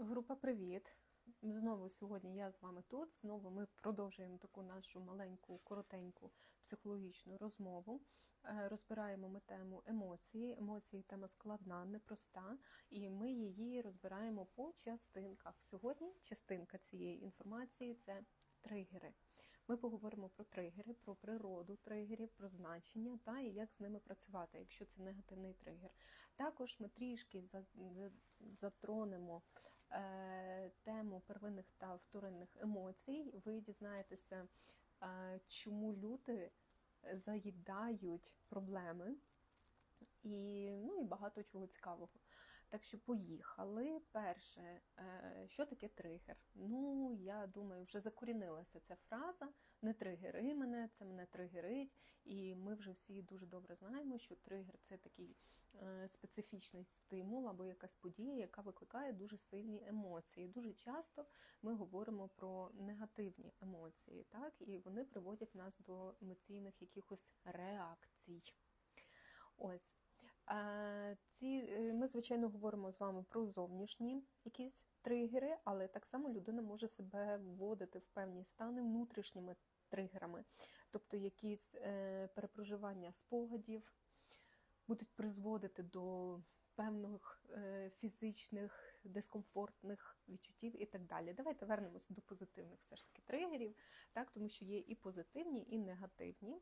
Група Привіт! Знову сьогодні я з вами тут. Знову ми продовжуємо таку нашу маленьку, коротеньку психологічну розмову. Е, Розбираємо ми тему емоції. Емоції тема складна, непроста, і ми її розбираємо по частинках. Сьогодні частинка цієї інформації це тригери. Ми поговоримо про тригери, про природу тригерів, про значення та і як з ними працювати, якщо це негативний тригер. Також ми трішки за- за- затронемо тему первинних та вторинних емоцій. Ви дізнаєтеся, е, чому люди заїдають проблеми. І, ну, і багато чого цікавого. Так що поїхали. Перше, е, що таке тригер? Ну, я думаю, вже закорінилася ця фраза не тригери мене, це мене тригерить. І ми вже всі дуже добре знаємо, що тригер це такий е, специфічний стимул або якась подія, яка викликає дуже сильні емоції. Дуже часто ми говоримо про негативні емоції, так, і вони приводять нас до емоційних якихось реакцій. Ось. Ці, е, ми, звичайно, говоримо з вами про зовнішні якісь тригери, але так само людина може себе вводити в певні стани внутрішніми тригерами, тобто якісь е, перепроживання спогадів будуть призводити до певних е, фізичних дискомфортних відчуттів і так далі. Давайте вернемося до позитивних все ж таки тригерів, так, тому що є і позитивні, і негативні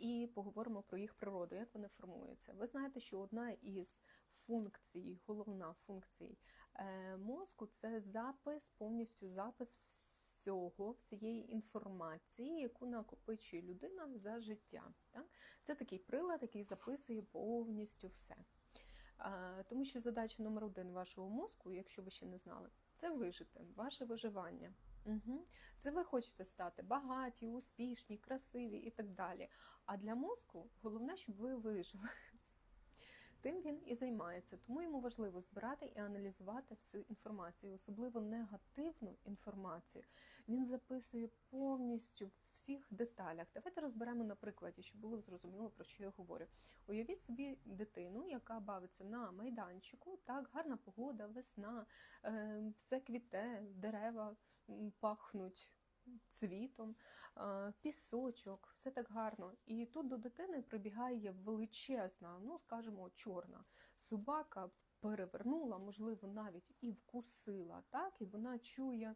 і поговоримо про їх природу, як вони формуються. Ви знаєте, що одна із функцій, головна функцій е, мозку це запис, повністю запис всього, всієї інформації, яку накопичує людина за життя. Так? Це такий прилад, який записує повністю все. Тому що задача номер один вашого мозку, якщо ви ще не знали, це вижити, ваше виживання. Угу. Це ви хочете стати багаті, успішні, красиві і так далі. А для мозку головне, щоб ви вижили. Тим він і займається, тому йому важливо збирати і аналізувати всю інформацію, особливо негативну інформацію. Він записує повністю в всіх деталях. Давайте розберемо на прикладі, щоб було зрозуміло, про що я говорю. Уявіть собі дитину, яка бавиться на майданчику, так, гарна погода, весна, е, все квіте, дерева пахнуть цвітом, пісочок, все так гарно. І тут до дитини прибігає величезна, ну скажімо, чорна собака. Перевернула, можливо, навіть і вкусила, так, і вона чує,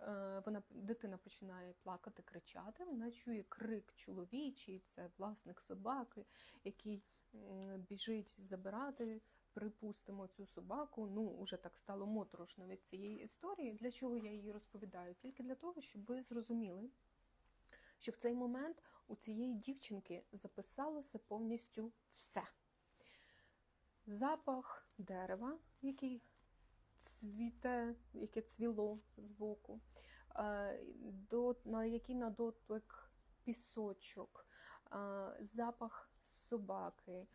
е, вона дитина починає плакати, кричати. Вона чує крик чоловічий, це власник собаки, який біжить забирати припустимо цю собаку, ну уже так стало моторошно від цієї історії. Для чого я її розповідаю? Тільки для того, щоб ви зрозуміли, що в цей момент у цієї дівчинки записалося повністю все. Запах дерева, який цвіте, яке цвіло збоку, е, до, на який на дотик пісочок, е, запах собаки, е,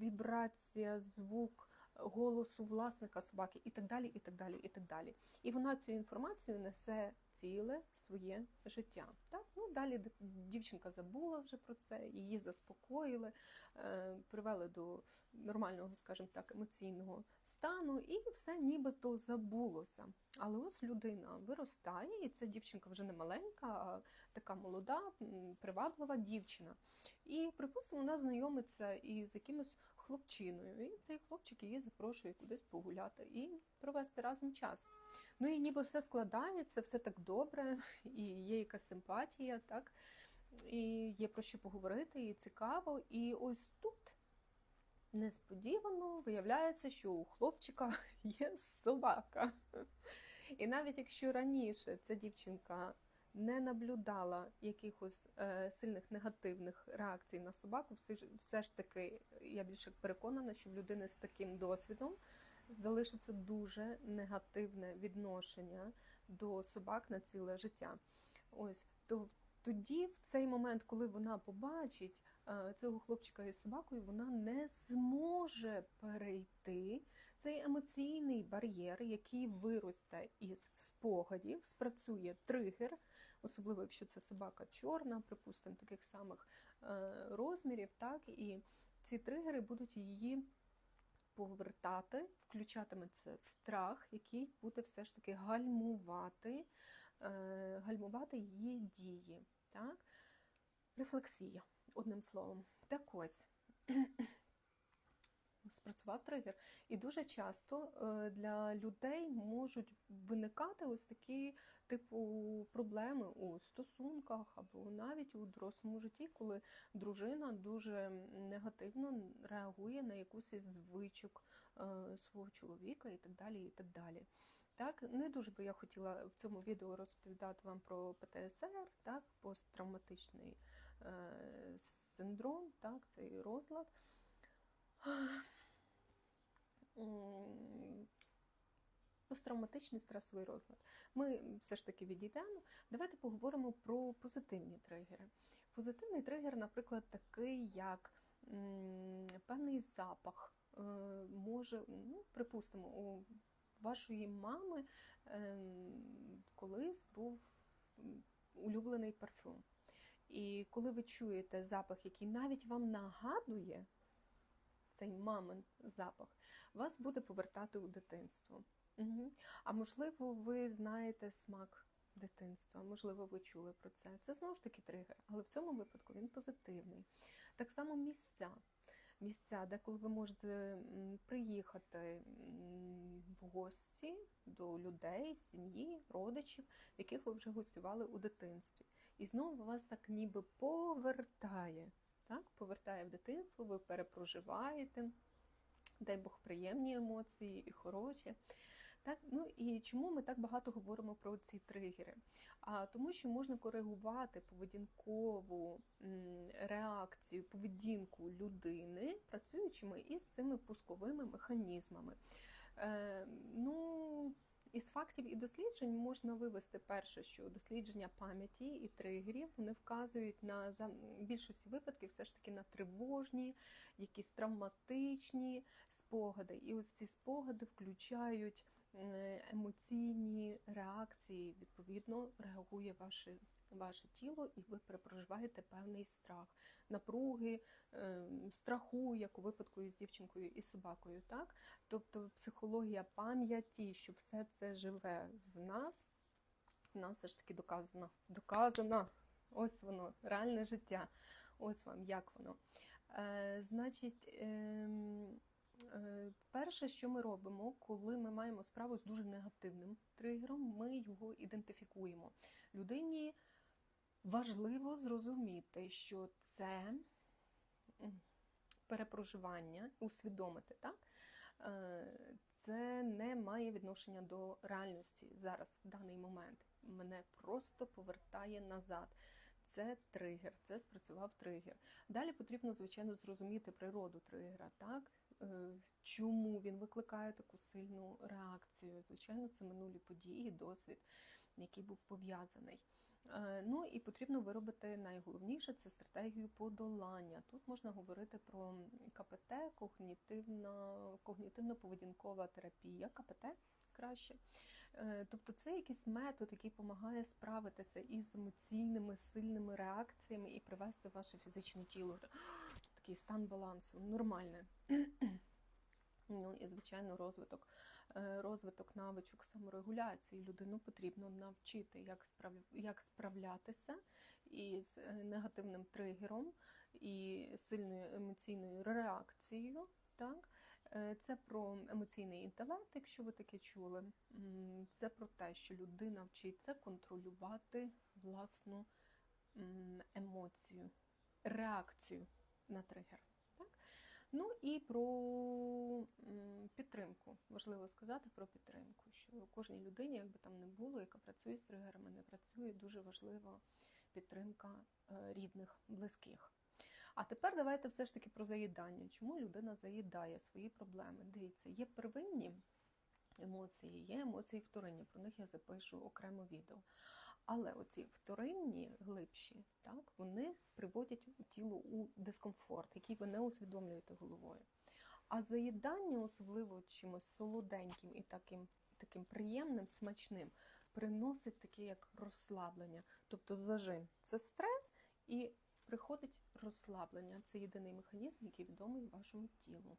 вібрація, звук голосу власника собаки і так далі, і так далі, і так далі. І вона цю інформацію несе ціле своє життя. Так? Далі дівчинка забула вже про це, її заспокоїли, е, привели до нормального, скажімо так, емоційного стану, і все нібито забулося. Але ось людина виростає, і ця дівчинка вже не маленька, а така молода, приваблива дівчина. І, припустимо, вона знайомиться із якимось хлопчиною. І цей хлопчик її запрошує кудись погуляти і провести разом час. Ну і ніби все складається, все так добре, і є якась симпатія, так? І є про що поговорити, і цікаво. І ось тут несподівано виявляється, що у хлопчика є собака. І навіть якщо раніше ця дівчинка не наблюдала якихось е, сильних негативних реакцій на собаку, все ж, все ж таки я більше переконана, що в людини з таким досвідом залишиться дуже негативне відношення до собак на ціле життя. Ось то тоді, в цей момент, коли вона побачить е, цього хлопчика із собакою, вона не зможе перейти цей емоційний бар'єр, який виросте із спогадів, спрацює тригер, особливо якщо це собака чорна, припустимо, таких самих е, розмірів, так і ці тригери будуть її повертати, включатиметься страх, який буде все ж таки гальмувати, е, гальмувати її дії. Так? Рефлексія, одним словом. Так ось. Спрацював тригер. І дуже часто е, для людей можуть виникати ось такі типу проблеми у стосунках або навіть у дорослому житті, коли дружина дуже негативно реагує на якусь із звичок е, свого чоловіка і так далі. і так далі. Так, не дуже би я хотіла в цьому відео розповідати вам про ПТСР, так, посттравматичний е, синдром, так, цей розлад. Посттравматичний стресовий розлад. Ми все ж таки відійдемо. Давайте поговоримо про позитивні тригери. Позитивний тригер, наприклад, такий, як певний запах. Е, Може, ну, припустимо, у вашої мами ем, колись був улюблений парфюм. І коли ви чуєте запах, який навіть вам нагадує цей мамин запах, вас буде повертати у дитинство. Угу. А можливо, ви знаєте смак дитинства, можливо, ви чули про це. Це знову ж таки тригер, але в цьому випадку він позитивний. Так само місця. Місця, де коли ви можете приїхати в гості до людей, сім'ї, родичів, яких ви вже гостювали у дитинстві. І знову вас так ніби повертає. Так? Повертає в дитинство, ви перепроживаєте, дай Бог приємні емоції і хороші. Так, ну і чому ми так багато говоримо про ці тригери? А тому, що можна коригувати поведінкову реакцію, поведінку людини, працюючими із цими пусковими механізмами. Е, ну, із фактів і досліджень можна вивести перше, що дослідження пам'яті і тригерів вони вказують на за більшості випадків все ж таки на тривожні, якісь травматичні спогади. І ось ці спогади включають емоційні реакції. Відповідно, реагує ваше, ваше тіло, і ви перепроживаєте певний страх, напруги, е, страху, як у випадку із дівчинкою і собакою. Так? Тобто психологія пам'яті, що все це живе в нас, в нас все ж таки доказано. Доказано. Ось воно, реальне життя. Ось вам як воно. Е, Значить, е, е, перше, що ми робимо, коли ми маємо справу з дуже негативним тригером, ми його ідентифікуємо. Людині важливо зрозуміти, що це перепроживання, усвідомити, так? Е, Це не має відношення до реальності зараз, в даний момент. Мене просто повертає назад. Це тригер, це спрацював тригер. Далі потрібно, звичайно, зрозуміти природу тригера, так? Е, Чому він викликає таку сильну реакцію? Звичайно, це минулі події, досвід, який був пов'язаний. Е, Ну і потрібно виробити найголовніше це стратегію подолання. Тут можна говорити про КПТ, когнітивно, когнітивно-поведінкова терапія, КПТ краще. Е, Тобто це якийсь метод, який допомагає справитися із емоційними сильними реакціями і привести ваше фізичне тіло в такий стан балансу, нормальне. Ну і звичайно, розвиток, е, розвиток навичок саморегуляції. Людину потрібно навчити, як справ... як справлятися із е, негативним тригером і сильною емоційною реакцією. Так? Е, Це про емоційний інтелект, якщо ви таке чули. Це про те, що людина вчиться контролювати власну емоцію, реакцію на тригер. Так? Ну і про підтримку. Важливо сказати про підтримку, що кожній людині, як би там не було, яка працює з тригерами, не працює, дуже важлива підтримка е, рідних, близьких. А тепер давайте все ж таки про заїдання. Чому людина заїдає свої проблеми? Дивіться, є первинні емоції, є емоції вторинні. Про них я запишу окремо відео. Але оці вторинні глибші, так, вони приводять тіло у дискомфорт, який ви не усвідомлюєте головою. А заїдання, особливо чимось солоденьким і таким, таким приємним, смачним, приносить таке як розслаблення, тобто зажим. Це стрес і приходить розслаблення. Це єдиний механізм, який відомий вашому тілу.